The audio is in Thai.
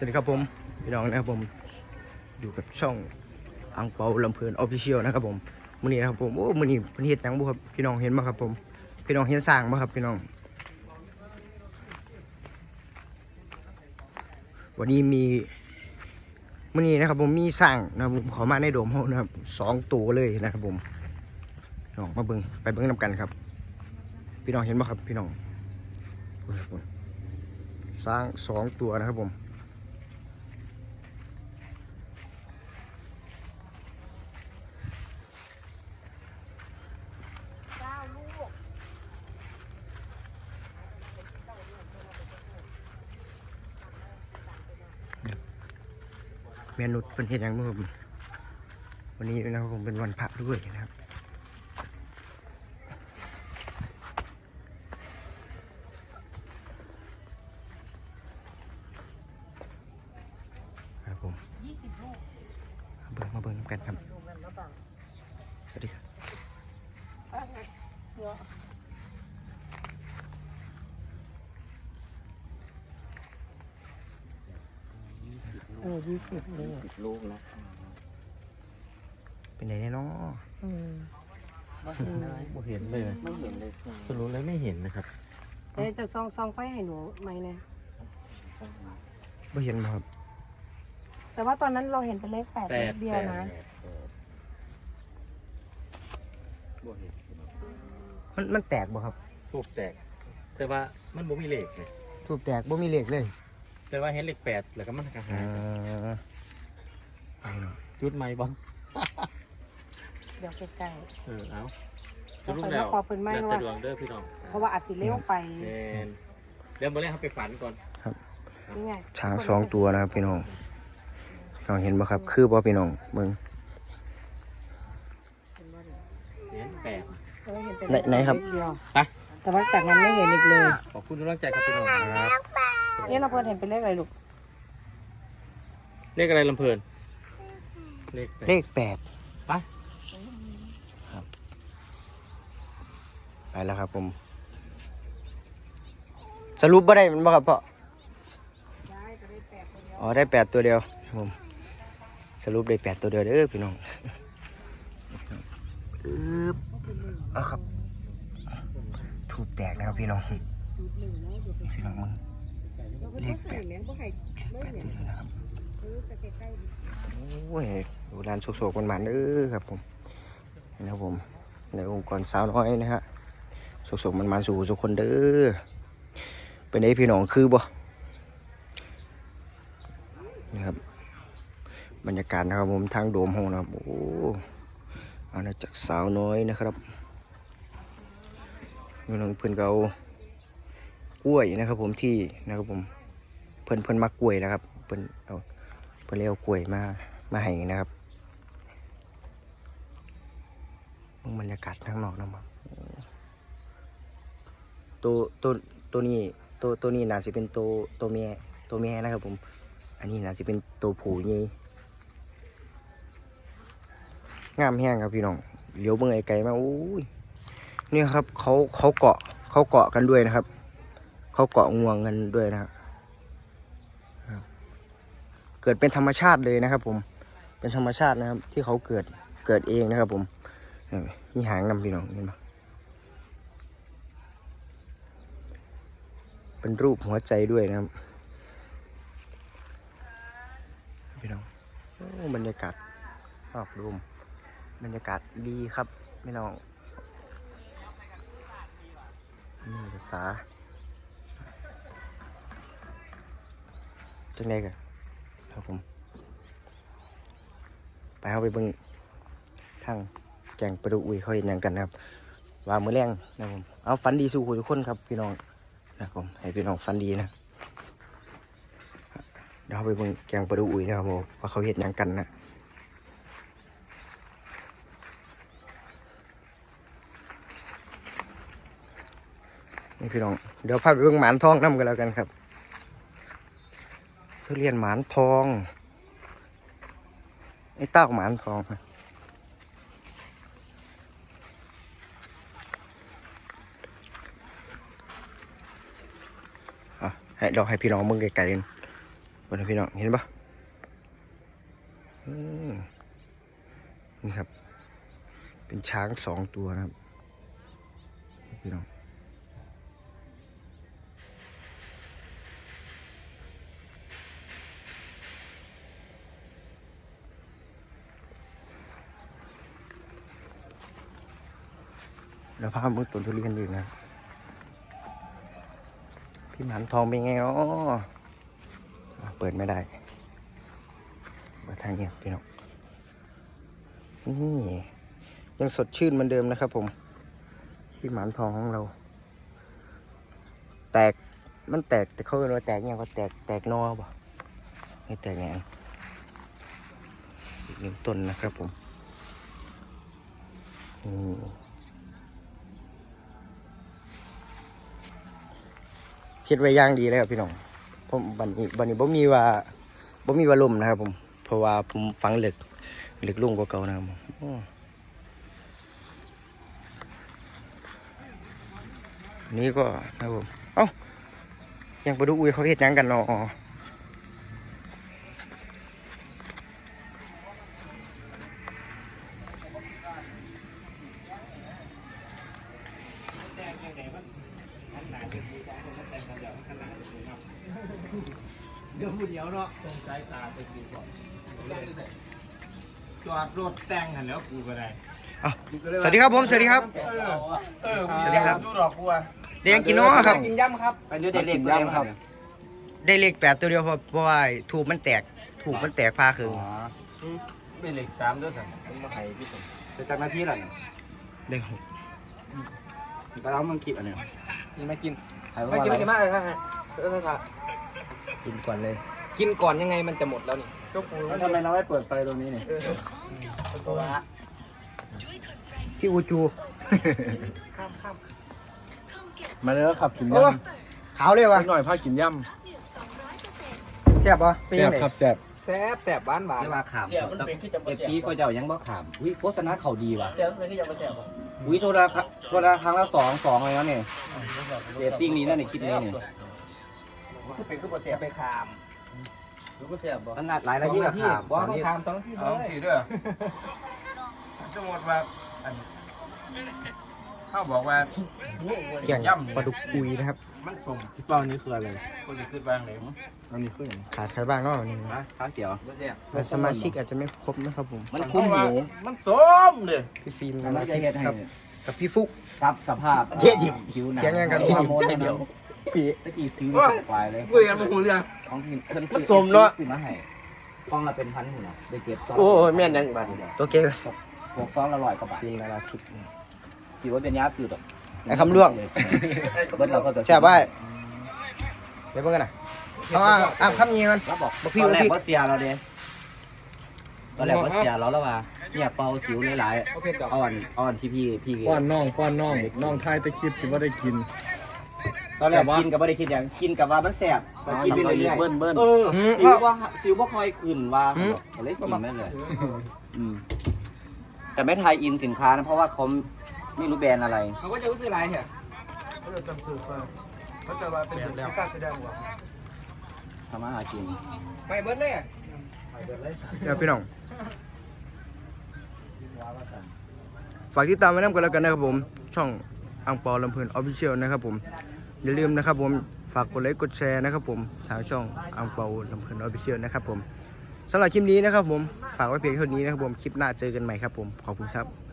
สวัสดีครับผมพี่น้องนะครับผมอยู่กับช่องอังเปาลำเพลินออฟฟิเชียลนะครับผมมื้อนี้นะครับผมโอ้มื้อนี้พิ่นเฮ็ดหยังบ่ครับพี่น้องเห็นบ่ครับผมพี่น้องเห็นสร้างบ่ครับพี่น้อง วันนี้มีมื้อนี้นะครับผมมีสร้างนะครับผมขอมาในโดมเฮานะครับสองตัวเลยนะครับผมน้องมาเบิ่งไปเบิ่งนํกันครับ พี่น้องเห็นบ่ครับพี่น้องโอ้ยครับผมสร้างสองตัวนะครับผม เมนูเป็นเห็ดหยังมื่อผมวันนี้นะครับผมเป็นวันพระด้วยนะครับครับผมยี่สิบลูกมาเบิ่งมาเบิ่งกันครับลูกนั้นแล้วบ้างสวัสดีครับ เยอะเออยี่สิบลูกสิบลูกนะเป็นไงเนี่ยเนาะอืมไม่เห็นเลยบ่เห็นเลยไม่เห็นเลยค่ะสรุปแล้วไม่เห็นนะครับเดี๋ยวจะซองซองไฟให้หนูไหมเนี่ยไม่เห็นบ่ครับ แต่ว่าตอนนั้นเราเห็นเป็นเลขแปดแปเลดขเดียวนะบ่เห็นมันมันแตกบ่ครับทูบแตก แต่ว่ามันบ่มีเลขเลยทูบแตกบ่มีเหล็กเลย แต่ว่าเห็นเลขแปดแล้วก็มันก็หาอ่ายไปเนาะจุดใหม่บ่เดี๋ยวใกล้เออเอาสๆรุปไปแล้วขอเพิ่นไม่แล้วว่าแต่ดวงเด้อพี่น้องเพราะว่าอาจสิเลี้ยวไปแมนเดี๋ยวมื้อแรกเขาไปฝันก่อน นี่ไงช้างสองตัวนะครับพี่น้องพี่น้องเห็นบ่ครับ คือบ่พี่น้องเบิ่งเห็นแปดแต่ว่าเห็นเป็นไหนไหนครับเลขเดียวไป แต่ว่าจากนั้นไม่เห็นอีกเลย ขอบคุณทุกกำลังใจครับพี่น้องครับ เนี่ยเราเพิ่นเห็นเป็นเลขอะไรลูกเลขอะไรลำเพลินเลขแปดเลขแปดไปครับ ไปแล้วครับผม สรุปบ่ได้มันบ่ครับพ่อได้ก็ได้แปดคนเดียวอ๋อได้แปดตัวเดียวครับผมสรุปได้แปดตัวเดียวเด้อพี่น้องอึ๊บเอาครับถูกแตกนะครับพี่น้องจุดหนึ่งแล้วเดี๋ยวไปพี่น้องมึง เลขแปดเลขแปดตัวเดียวนะครับโอ้ยดูร้านโศกๆมันมันเด้อครับผมนี่นะครับผมในองค์กรสาวน้อยนะฮะโศกๆมันมันสู่ทุกคนเด้อเป็นไงพี่น้องคือบ่นี่ครับบรรยากาศนะครับผมทางโดมห้องนะครับโอ้อาณาจักรสาวน้อยนะครับพี่น้องเพื่อนก็เอากล้วยนะครับผมที่นะครับผม เพื่อนเพื่อนมักล้วยนะครับเพื่อนเอาเพื่อเลี้ยวกล้วยมามาให้นะครับเบิ่งบรรยากาศข้างนอกนะครับตัวตัวตัวนี้ตัวตัวนี้น่าจะเป็นตัวตัวแม่ตัวแม่นะครับผม อันนี้น่าจะเป็นตัวผู้นี่งามแห้งครับพี่น้องเลี้ยวเบิ่งไกลมาอุ้ยนี่ครับเขาเขาเกาะเขาเกาะกันด้วยนะครับ เขาเกาะงวงกันด้วยนะครับ เกิดเป็นธรรมชาติเลยนะครับ ผม เป็นธรรมชาตินะครับ ที่เขาเกิดเกิดเองนะครับ ผมนี่มีหางนำพี่น้องเห็นไหมเป็นรูปหัวใจด้วยนะครับพี่น้องโอ้บรรยากาศรอบรวมบรรยากาศดีครับพี่น้องนี่ภาษาจังไงกัน ครับผม ไปเอาไปเบิ่งทางแกงประดูอุยเขาเห็นหยังกันนะครับ ว่ามือแรงนะครับผมเอาฟันดีสู่ทุกคนครับพี่น้องนะครับผมให้พี่น้องฟันดีนะเดี๋ยวเราไปเบิ่งแกงประดูอุยนะครับผมว่าเขาเห็นหยังกันนะนี่พี่น้องเดี๋ยวพาไปเบิ่งหมานทองน้ำกันแล้วกันครับ ทุเรียนหมานทองไอ้เต้าหมานทองครับอะให้เราให้พี่น้องมึงไกลๆกันบนพี่น้องเห็นปะนี่ครับ เป็นช้างสองตัวนะครับ พี่น้อง แล้วพามือต้นทุเรียนอีกนะ พี่หมันทองเป็นไงอ๋อเปิดไม่ได้เปิดทางเนี้พี่น้องนี่ยังสดชื่นเหมือนเดิมนะครับผม พี่หมานทองของเรา แตกมันแตกแต่เขาเรียกว่าแตกยังก็แตกแตกนอบ่ไม่แตกไงอีกหนึ่งต้นนะครับผมนี่ คิดไว้ย่างดีเลยครับพี่น้องผมบันนี้บันนี้บ่มีว่าบ่มีว่าลมนะครับผมเพราะว่าผมฝังเหล็กเหล็กลุ่งกว่าเก่านะครับผมนี่ก็นะครับผมเอ้ายังไปดูอุ้ยเขาเฮ็ดยังกันเนาะ เดี๋ยวพูดเดียวเนาะตรงสายตาไปกูก่อนจอดรถแต่งหันแล้วกูก็ได้อะสวัสดีครับผมสวัสดีครับ เออเออสวัสดีครับ ดูดอกกูอะเด็กกินเนาะครับ กินย่ำครับอันนี้เด็กเล็กย่ำครับ ได้เลขแปดตัวเดียวเพราะเพราะว่าถูกมันแตกถูกมันแตกพาครึ่งเป็นเหล็กสามด้วยสันมาไข่พี่ผมจะจากหน้าที่อะไรได้หกไปเอามันคิดอันนี้นี่มากินไม่กินไม่กินมากเลยค่ะ กินก่อนเลยกินก่อนยังไงมันจะหมดแล้วนี่แล้วทำไมเราไม่เปิดไฟตรงนี้เนี่ยพี่อูจูมาเลยขับกินโอ้ย่ขาวเลยวะำหน่อยพากินย่แซ่บปะำเป็นยังไงครับแซ่บแซ่บแซ่บหวานหวานไม่ว่าขามเสียมันเป็นที่จะเอฟซีเขาเจ้ายังบ่ขามวิโฆษณาเขาดีว่ะเสียมันเป็นที่จะมาแซ่บวิโซดาโซดาครั้งละสองสองเลยนะเนี่ยเรตติ้งนี้นั่นเนี่ยคิดนี้เนี่ย คือเป็นคือบ่แซ่บไปขามรู้บ่แซ่บบ่ขนาดหลายนาทีกับขามบ่ต้องขามสองที่เลยสี่ด้วยสมมติว่าอันเขาบอกว่าแกงปลาดุกอุยนะครับมันสมพี่เป้านี่คืออะไรคนจะขึ้นบ้างเลยอันนี้คืออย่างขาดใครบ้างเนาะวันนี้นะข้าวเกี๊ยวบ่แซ่บแต่สมาชิกอาจจะไม่ครบนะครับผมมันคุ้มหมูมันสมเลยพี่ฟิล์มมันนะไม่คใช่เฮ็ดให้รับกับพี่ฟุกครับสภาพเทียบหยิบผิวหนังเทียบกันกันฮอร์โมนเดียว พี่ตะกี้ซื้อควายเลยคุยกันมาหูเรื่องของกินเพิ่นมันสมเนอะซื้อมาให้กล่องละเป็นพันหุ่นอะได้เก็บซงโอ้ยแม่นยังบัดตัวเก๋หกซองละร้อยกว่าบาทฟิล์มนาราทิพย์คิดว่าเป็นยาสูตรไอ้คำล่วงเบิ้ลเราก็จะแซ่บไว้เดี๋ยวเพิ่งกันนะเอาอะอะคำนี้กันแล้วบอกบอกพี่ตอนแรบอกพี่กว่าเสียเราเด้ตอนแรกว่าเสียเราแล้วว่าเนี่ยเป่าสิวหลายๆอ่อนอ่อนที่พี่พี่ป้อนน่องป้อนน่องน่องทายตะคิดคิดว่าได้กิน ตอนแรกกินกับไม่ได้คิดอย่างกินกับว่ามันแสบก็กินไปเรื่อยเบิ้ลเบิ้ลๆเอออืม สิวว่าสิวว่าคอยขึ้นว่าอืมก็เลยกินไม่เลยอืมแต่ไม่ทายอินสินค้านะเพราะว่าเขาไม่รู้แบรนด์อะไร เขาก็จะซื้ออะไรเนี่ยเขาจะจำซื้อฟ้าเขาจะว่าเป็นแล้วกล้าแสดงว่าทำมาหากินไปเบิร์ดเลยเดี๋ยวพี่น้อง ฝากติดตามไว้น้ำกันแล้วกันนะครับผม ช่อง อังเปาลำเพลินออฟฟิเชียลนะครับผม อย่าลืมนะครับผม ฝากกดไลค์กดแชร์นะครับผมทางช่องอังเปาลำเพลินออฟฟิเชียลนะครับผมสำหรับคลิปนี้นะครับผม ฝากไว้เพียงเท่านี้นะครับผม คลิปหน้าเจอกันใหม่ครับผม ขอบคุณครับ